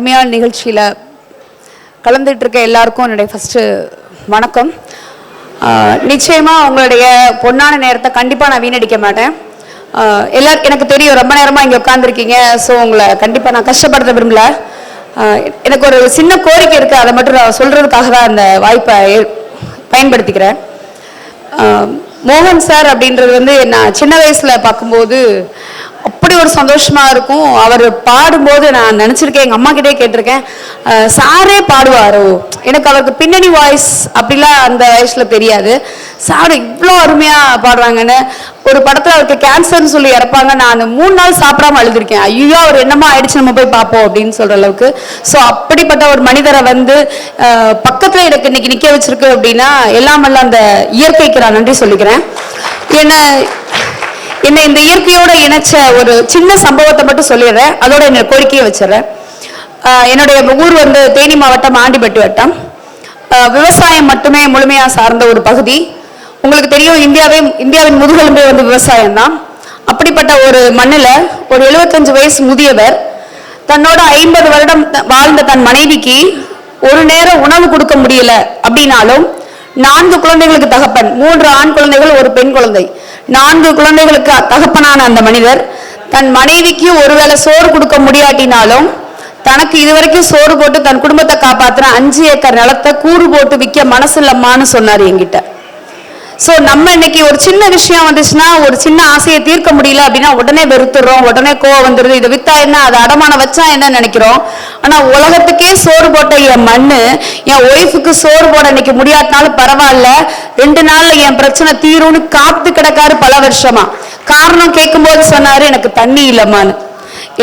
உண்மையான நிகழ்ச்சியில் கலந்துட்டுருக்க எல்லாருக்கும் என்னுடைய ஃபஸ்ட்டு வணக்கம். நிச்சயமாக உங்களுடைய பொன்னான நேரத்தை கண்டிப்பாக நான் வீணடிக்க மாட்டேன். ஆஹ் எனக்கு தெரியும் ரொம்ப நேரமாக இங்கே உட்காந்துருக்கீங்க ஸோ உங்களை கண்டிப்பாக நான் கஷ்டப்படுத்த விரும்பல. எனக்கு ஒரு சின்ன கோரிக்கை இருக்குது அதை மட்டும் நான் சொல்கிறதுக்காக தான் அந்த வாய்ப்பை பயன்படுத்திக்கிறேன். மோகன் சார் அப்படின்றது வந்து நான் சின்ன வயசில் பார்க்கும்போது அப்படி ஒரு சந்தோஷமா இருக்கும். அவர் பாடும்போது நான் நினைச்சிருக்கேன் எங்க அம்மா கிட்டே கேட்டிருக்கேன் சாரே பாடுவாரோ? எனக்கு அவருக்கு பின்னணி வாய்ஸ் அப்படிலாம் அந்த வயசுல தெரியாது. சார் இவ்வளோ அருமையா பாடுறாங்கன்னு. ஒரு படத்துல அவருக்கு கேன்சர்னு சொல்லி இறப்பாங்க. நான் மூணு நாள் சாப்பிடாம அழுதுருக்கேன். ஐயோ அவர் என்னமா ஆயிடுச்சு நம்ம போய் பார்ப்போம் அப்படின்னு சொல்ற அளவுக்கு. ஸோ அப்படிப்பட்ட ஒரு மனிதரை வந்து பக்கத்தில் பக்கத்துல எனக்கு இன்னைக்கு நிக்க வச்சிருக்கு அப்படின்னா எல்லாம் அந்த இயற்கைக்கு நான் நன்றி சொல்லிக்கிறேன். என்ன என்னை இந்த இயற்கையோட இணைச்ச ஒரு சின்ன சம்பவத்தை மட்டும் சொல்லிடுறேன். அதோட என்னை கோரிக்கையை வச்சிடறேன். என்னுடைய ஊர் வந்து தேனி மாவட்டம் ஆண்டிப்பட்டி வட்டம். விவசாயம் மட்டுமே முழுமையாக சார்ந்த ஒரு பகுதி. உங்களுக்கு தெரியும் இந்தியாவே இந்தியாவின் முதுகெலும்பே வந்து விவசாயம் தான் அப்படிப்பட்ட ஒரு மண்ணில் ஒரு 75 வயசு முதியவர் தன்னோட ஐம்பது வருடம் வாழ்ந்த தன் மனைவிக்கு ஒரு நேரம் உணவு கொடுக்க முடியல அப்படின்னாலும் நான்கு குழந்தைகளுக்கு தகப்பன். மூன்று ஆண் குழந்தைகள் ஒரு பெண் குழந்தை. நான்கு குழந்தைகளுக்கு தகப்பனான அந்த மனிதர் தன் மனைவிக்கு ஒருவேளை சோறு கொடுக்க முடியாட்டினாலும் தனக்கு இதுவரைக்கும் சோறு போட்டு தன் குடும்பத்தை காப்பாத்துற அஞ்சு ஏக்கர் நிலத்தை கூறு போட்டு விற்க மனசு இல்லம்மான்னு சொன்னார் என்கிட்ட. ஸோ நம்ம இன்னைக்கு ஒரு சின்ன விஷயம் வந்துச்சுன்னா ஒரு சின்ன ஆசையை தீர்க்க முடியல அப்படின்னா உடனே வெறுத்துறோம் உடனே கோவம் வந்துடுது. இதை வித்தா என்ன? அதை அடமானம் வச்சா என்ன நினைக்கிறோம்? ஆனால் உலகத்துக்கே சோறு போட்ட என் மண்ணு என் ஒய்ஃபுக்கு சோறு போட இன்னைக்கு முடியாதனாலும் பரவாயில்ல. ரெண்டு நாள்ல என் பிரச்சனை தீரும்னு காத்து கிடக்காரு பல வருஷமா. காரணம் கேட்கும்போது சொன்னாரு எனக்கு தண்ணி இல்லம்மான்னு.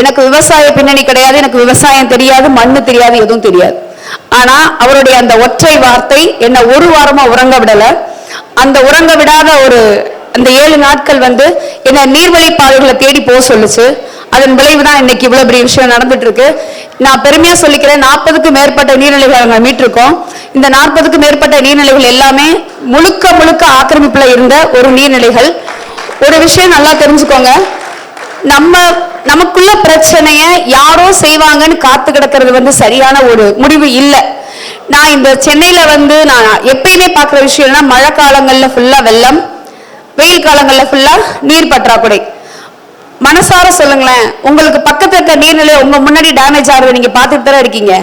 எனக்கு விவசாய பின்னணி கிடையாது எனக்கு விவசாயம் தெரியாது மண்ணு தெரியாது எதுவும் தெரியாது. ஆனா அவருடைய அந்த ஒற்றை வார்த்தை என்ன ஒரு வாரமா உறங்க விடலை. அந்த உறங்க விடாத ஒரு அந்த ஏழு நாட்கள் வந்து என்ன நீர்வழி பாதைகளை தேடி போக சொல்லுச்சு. அதன் விளைவு தான் இன்னைக்கு இவ்வளவு பெரிய விஷயம் நடந்துட்டு இருக்கு நான் பெருமையா சொல்லிக்கிறேன் நாற்பதுக்கும் மேற்பட்ட நீர்நிலைகள் நாங்கள் மீட்டிருக்கோம். இந்த நாற்பதுக்கும் மேற்பட்ட நீர்நிலைகள் எல்லாமே முழுக்க முழுக்க ஆக்கிரமிப்புல இருந்த ஒரு நீர்நிலைகள். ஒரு விஷயம் நல்லா தெரிஞ்சுக்கோங்க. நம்ம நமக்குள்ள பிரச்சனைய யாரோ செய்வாங்கன்னு காத்து கிடக்கிறது வந்து சரியான ஒரு முடிவு இல்லை. நான் இந்த சென்னையில வந்து நான் எப்பயுமே பார்க்குற விஷயம்னா மழை காலங்களில் ஃபுல்லாக வெள்ளம் வெயில் காலங்களில் ஃபுல்லாக நீர் பற்றாக்குறை. மனசார சொல்லுங்களேன் உங்களுக்கு பக்கத்தில் இருக்க நீர்நிலை உங்க முன்னாடி டேமேஜ் ஆகுறத நீங்க பார்த்துட்டு தானே இருக்கீங்க.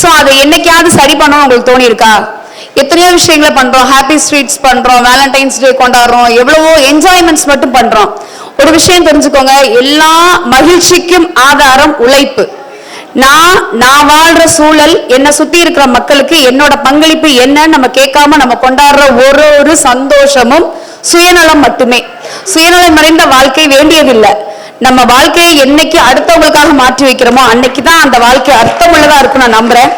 ஸோ அதை என்னைக்காவது சரி பண்ணணும் உங்களுக்கு தோணியிருக்கா? எத்தனையோ விஷயங்களை பண்றோம். ஹாப்பி ஸ்ட்ரீட்ஸ் பண்றோம் வேலண்டைன்ஸ் டே கொண்டாடுறோம் எவ்வளவோ என்ஜாய்மெண்ட்ஸ் மட்டும் பண்றோம். ஒரு விஷயம் தெரிஞ்சுக்கோங்க எல்லா மகிழ்ச்சிக்கும் ஆதாரம் உழைப்பு. நான் நான் வாழ்ற சூழல் என்னை சுத்தி இருக்கிற மக்களுக்கு என்னோட பங்களிப்பு என்னன்னு நம்ம கேட்காம நம்ம கொண்டாடுற ஒரு ஒரு சந்தோஷமும் சுயநலம் மட்டுமே. சுயநலம் மறைந்த வாழ்க்கை வேண்டியதில்லை. நம்ம வாழ்க்கையை என்னைக்கு அடுத்தவங்களுக்காக மாற்றி வைக்கிறோமோ அன்னைக்கு தான் அந்த வாழ்க்கை அர்த்தமுள்ளதா இருக்கும் நான் நம்புறேன்.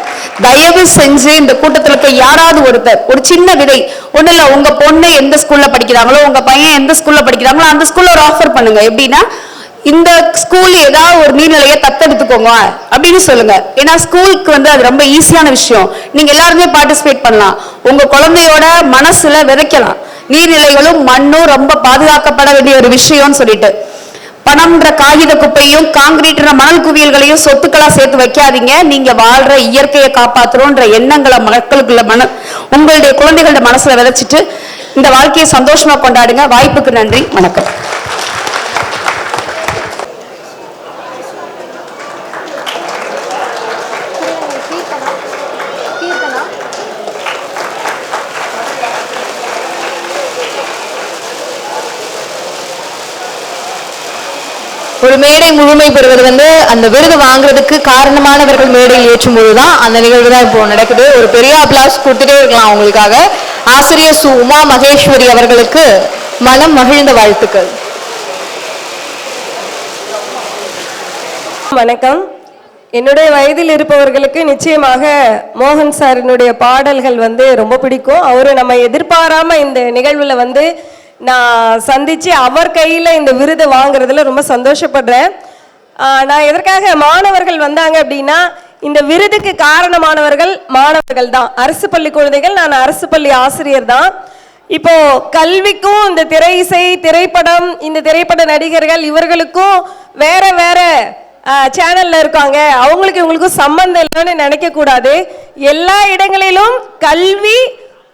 தயவு செஞ்சு இந்த கூட்டத்துல இருக்க யாராவது ஒருத்தர் ஒரு சின்ன விதை ஒன்றும் இல்லை உங்க பொண்ணு எந்த ஸ்கூல்ல படிக்கிறாங்களோ உங்க பையன் எந்த ஸ்கூல்ல படிக்கிறாங்களோ அந்த ஸ்கூல்ல ஒரு ஆஃபர் பண்ணுங்க. எப்படின்னா இந்த ஸ்கூல் ஏதாவது ஒரு நீர்நிலையை தத்தெடுத்துக்கோங்க அப்படின்னு சொல்லுங்க. ஏன்னா ஸ்கூலுக்கு வந்து அது ரொம்ப ஈஸியான விஷயம். நீங்க எல்லாருமே பார்ட்டிசிபேட் பண்ணலாம். உங்க குழந்தையோட மனசுல விதைக்கலாம். நீர்நிலைகளும் மண்ணும் ரொம்ப பாதுகாக்கப்பட வேண்டிய ஒரு விஷயம்னு சொல்லிட்டு. பணம்ன்ற காகித குப்பையும் காங்கிரீட்ன்ற மணல் குவியல்களையும் சொத்துக்களா சேர்த்து வைக்காதீங்க. நீங்க வாழ்ற இயற்கையை காப்பாத்துறோன்ற எண்ணங்களை மக்களுக்குள்ள மன உங்களுடைய குழந்தைகளோட மனசுல விதைச்சிட்டு இந்த வாழ்க்கையை சந்தோஷமா கொண்டாடுங்க. வாய்ப்புக்கு நன்றி. வணக்கம் ஒரு மேடை முழுமை பெறுவது வந்து அந்த விருது வாங்குறதுக்கு காரணமானவர்கள் மேடையில் ஏற்றும் போதுதான் அந்த நிகழ்வு தான் இப்போ நடக்குது. ஒரு பெரிய அப்ளாஸ் கொடுத்துட்டே இருக்கலாம் அவங்களுக்காக ஆசிரியர் சு உமா மகேஸ்வரி அவர்களுக்கு மனம் மகிழ்ந்த வாழ்த்துக்கள். வணக்கம். என்னுடைய வயதில் இருப்பவர்களுக்கு நிச்சயமாக மோகன் சாரினுடைய பாடல்கள் வந்து ரொம்ப பிடிக்கும். அவரு நம்ம எதிர்பாராம இந்த நிகழ்வுல வந்து நான் சந்திச்சு அவர் கையில இந்த விருதை வாங்குறதுல ரொம்ப சந்தோஷப்படுறேன். நான் எதற்காக மாணவர்கள் வந்தாங்க அப்படின்னா இந்த விருதுக்கு காரணமானவர்கள் மாணவர்கள் தான். அரசு பள்ளி குழந்தைகள் நான் அரசு பள்ளி ஆசிரியர் தான். இப்போ கல்விக்கும் இந்த திரை இசை திரைப்படம் இந்த திரைப்பட நடிகர்கள் இவர்களுக்கும் வேற வேற சேனல்ல இருக்காங்க. அவங்களுக்கு இவங்களுக்கும் சம்பந்தம் இல்லைன்னு நினைக்க கூடாது எல்லா இடங்களிலும் கல்வி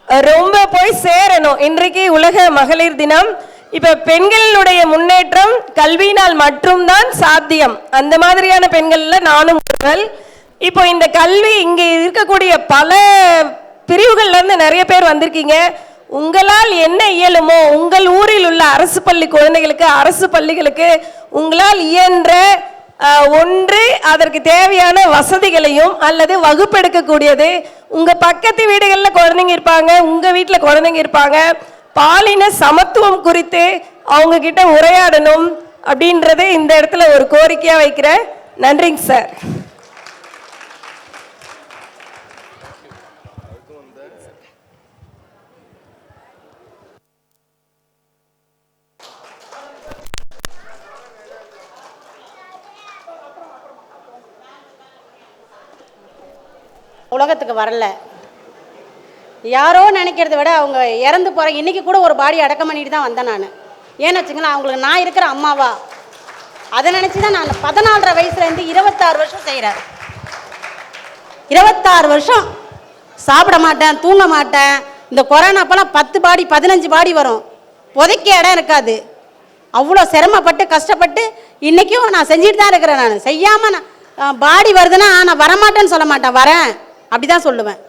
ரொம்ப போய் சேரணும். இன்றைக்கு உலக மகளிர் தினம். இப்ப பெண்களுடைய முன்னேற்றம் கல்வியினால் மட்டும்தான் சாத்தியம். அந்த மாதிரியான பெண்கள்ல நானும் ஒருவள். இப்போ இந்த கல்வி இங்க இருக்கக்கூடிய பல பிரிவுகள்ல இருந்து நிறைய பேர் வந்திருக்கீங்க. உங்களால் என்ன இயலுமோ உங்கள் ஊரில் உள்ள அரசு பள்ளி குழந்தைகளுக்கு அரசு பள்ளிகளுக்கு உங்களால் இயன்ற ஒன்று அதற்கு தேவையான வசதிகளையும் அல்லது வகுப்பெடுக்கக்கூடியது. உங்கள் பக்கத்து வீடுகளில் குழந்தைங்க இருப்பாங்க உங்கள் வீட்டில் குழந்தைங்க இருப்பாங்க. பாலின சமத்துவம் குறித்து அவங்கக்கிட்ட உரையாடணும் அப்படின்றது இந்த இடத்துல ஒரு கோரிக்கையாக வைக்கிறேன். நன்றிங்க சார். உலகத்துக்கு வரல. யாரோ நினைக்கிறத விட அவங்க இறந்து போகிற இன்னைக்கு கூட ஒரு பாடி அடக்கம் பண்ணிட்டு தான் வந்தேன் நான். ஏன்னு வச்சுங்களேன் அவங்களுக்கு நான் இருக்கிற அம்மாவா? அதை நினச்சி தான் நான் பதினாலரை வயசுலேருந்து இருபத்தாறு வருஷம் செய்கிறேன் இருபத்தாறு வருஷம் சாப்பிட மாட்டேன் தூங்க மாட்டேன். இந்த கொரோனா அப்போலாம் பத்து பாடி பதினஞ்சு பாடி வரும். புதைக்க இடம் இருக்காது. அவ்வளோ சிரமப்பட்டு கஷ்டப்பட்டு இன்றைக்கும் நான் செஞ்சுட்டு தான் இருக்கிறேன் நான். செய்யாமல் நான் பாடி வருதுன்னா நான் வரமாட்டேன்னு சொல்ல மாட்டேன் வரேன். அப்படி தான் சொல்லுவேன்.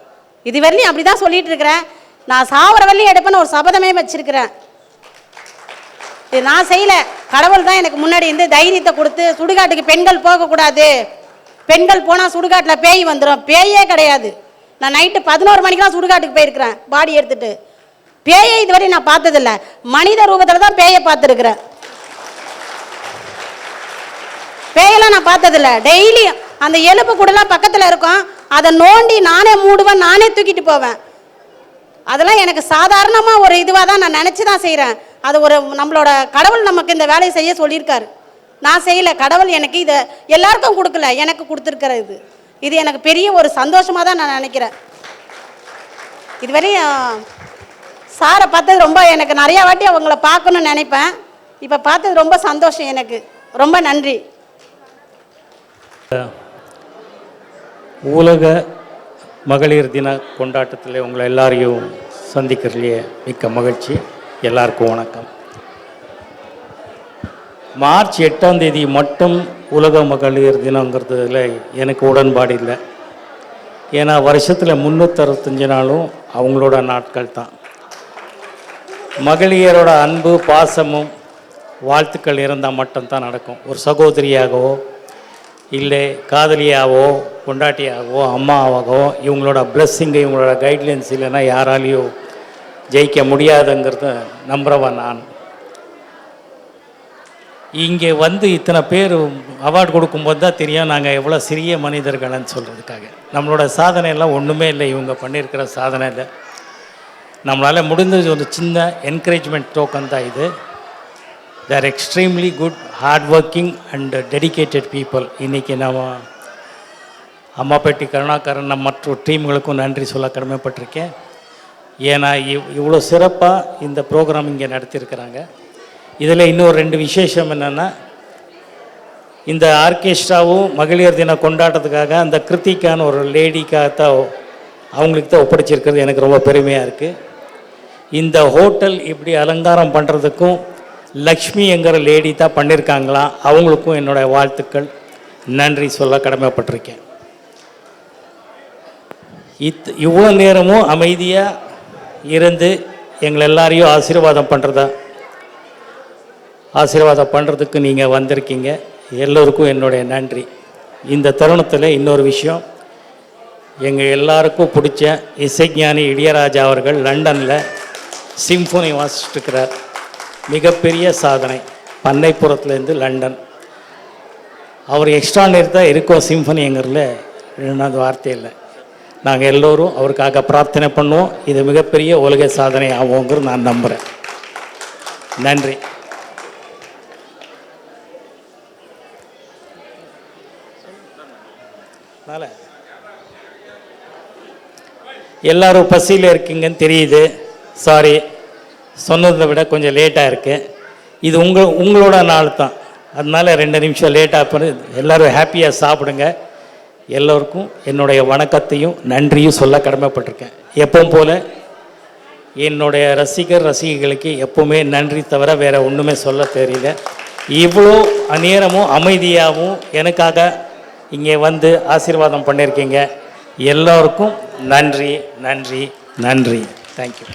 இது வரலையும் அப்படி தான் சொல்லிட்டு இருக்கிறேன். நான் சாவர வரலையும் எடுப்பேன்னு ஒரு சபதமே வச்சிருக்கிறேன். இது நான் செய்யல. கடவுள் தான் எனக்கு முன்னாடி இருந்து தைரியத்தை கொடுத்து சுடுகாட்டுக்கு பெண்கள் போகக்கூடாது. பெண்கள் போனால் சுடுகாட்டில் பேய் வந்துடும் பேயே கிடையாது. நான் நைட்டு பதினோரு மணிக்கெலாம் சுடுகாட்டுக்கு போயிருக்கிறேன். பாடி எடுத்துட்டு. பேயை இதுவரை நான் பார்த்ததில்ல. மனித ரூபத்தில் தான் பேயை பார்த்துருக்குறேன். பேயெல்லாம் நான் பார்த்ததில்ல. டெய்லி அந்த எலும்பு கூடலாம் பக்கத்தில் இருக்கும். அதை நோண்டி நானே மூடுவேன் நானே தூக்கிட்டு போவேன். அதெல்லாம் எனக்கு சாதாரணமாக ஒரு இதுவாக தான் நான் நினச்சி தான் செய்கிறேன் அது ஒரு நம்மளோட கடவுள் நமக்கு இந்த வேலையை செய்ய சொல்லியிருக்காரு. நான் செய்யலை கடவுள் எனக்கு இதை எல்லாருக்கும் கொடுக்கல எனக்கு கொடுத்துருக்குற இது. இது எனக்கு பெரிய ஒரு சந்தோஷமாக தான் நான் நினைக்கிறேன். இதுவரையும் சாரை பார்த்தது ரொம்ப எனக்கு நிறையா வாட்டி அவங்கள பார்க்கணும்னு நினைப்பேன். இப்போ பார்த்தது ரொம்ப சந்தோஷம் எனக்கு. ரொம்ப நன்றி. உலக மகளிர் தின கொண்டாட்டத்தில் உங்களை எல்லாரையும் சந்திக்கிறதுலையே மிக்க மகிழ்ச்சி. எல்லாருக்கும் வணக்கம். மார்ச் எட்டாம் தேதி மட்டும் உலக மகளிர் தினங்கிறதுல எனக்கு உடன்பாடு இல்லை. ஏன்னா வருஷத்தில் முந்நூற்றறுபத்தஞ்சு நாளும் அவங்களோட நாட்கள் தான். மகளிரோட அன்பு பாசமும் வாழ்த்துக்கள் இருந்தால் மட்டும்தான் நடக்கும். ஒரு சகோதரியாகவோ இல்லை காதலியாவோ பொண்டாட்டியாகவோ அம்மாவாகவோ இவங்களோட பிளஸ்ஸிங்கு இவங்களோட கைட்லைன்ஸ் இல்லைன்னா யாராலையும் ஜெயிக்க முடியாதுங்கிறத நம்புகிறவன் நான். இங்கே வந்து இத்தனை பேர் அவார்டு கொடுக்கும்போது தான் தெரியும் நாங்கள் எவ்வளோ சிறிய மனிதர்கள்னு சொல்கிறதுக்காக நம்மளோட சாதனை எல்லாம் ஒன்றுமே இல்லை இவங்க பண்ணியிருக்கிற சாதனை இல்லை. நம்மளால் முடிஞ்சது ஒரு சின்ன என்கரேஜ்மெண்ட் டோக்கன் தான் இது. They're extremely good hard working and dedicated people இன்றைக்கி நம்ம அம்மாப்பேட்டி கருணாகரன் நம்ம மற்ற டீம்களுக்கும் நன்றி சொல்ல கடமைப்பட்டிருக்கேன். ஏன்னா இவ் இவ்வளோ சிறப்பாக இந்த ப்ரோக்ராம் இங்கே நடத்தியிருக்கிறாங்க. இதில் இன்னொரு ரெண்டு விசேஷம் என்னென்னா இந்த ஆர்கெஸ்ட்ராவும் மகளிர் தின கொண்டாட்டத்துக்காக அந்த கிருத்திக்கான ஒரு லேடிக்காக தான் அவங்களுக்கு தான் ஒப்படைச்சிருக்கிறது. எனக்கு ரொம்ப பெருமையாக இருக்குது இந்த ஹோட்டல் இப்படி அலங்காரம் பண்ணுறதுக்கும் லக்ஷ்மி என்கிற லேடி தான் பண்ணியிருக்காங்களா அவங்களுக்கும் என்னுடைய வாழ்த்துக்கள். நன்றி சொல்ல கடமைப்பட்டிருக்கேன். இத் இவ்வளோ நேரமும் அமைதியாக இருந்து எங்களை எல்லாரையும் ஆசீர்வாதம் பண்ணுறதா ஆசீர்வாதம் பண்ணுறதுக்கு நீங்கள் வந்திருக்கீங்க. எல்லோருக்கும் என்னுடைய நன்றி. இந்த தருணத்தில் இன்னொரு விஷயம். எங்கள் எல்லாருக்கும் பிடிச்ச இசைஞானி இளையராஜா அவர்கள் லண்டனில் சிம்ஃபோனி வாசிச்சிட்ருக்கிறார் மிகப்பெரிய சாதனை. பண்ணைப்புறத்துலேருந்து லண்டன். அவர் எக்ஸ்ட்ரா தான் இருக்கோம் சிம்ஃபனிங்கிறதுல ரெண்டாவது வார்த்தை இல்லை. நாங்கள் எல்லோரும் அவருக்காக பிரார்த்தனை பண்ணுவோம். இது மிகப்பெரிய உலக சாதனை ஆகுங்கிறது நான் நம்புகிறேன் நன்றி. அதனால் எல்லாரும் பசியில் இருக்கீங்கன்னு தெரியுது. சாரி சொன்னதை விட கொஞ்சம் லேட்டாக இருக்கு. இது உங்கள் உங்களோட நாள் தான். அதனால் ரெண்டு நிமிஷம் லேட்டாக பண்ணி எல்லோரும் ஹாப்பியாக சாப்பிடுங்க. எல்லோருக்கும் என்னுடைய வணக்கத்தையும் நன்றியும் சொல்ல கடமைப்பட்டிருக்கேன். எப்பவும் போல் என்னுடைய ரசிகர் ரசிகைகளுக்கு எப்பவுமே நன்றி தவிர வேறு ஒன்றுமே சொல்ல தெரியல. இவ்வளோ நேரமும் அமைதியாகவும் எனக்காக இங்கே வந்து ஆசீர்வாதம் பண்ணியிருக்கீங்க. எல்லோருக்கும் நன்றி நன்றி நன்றி. தேங்க்யூ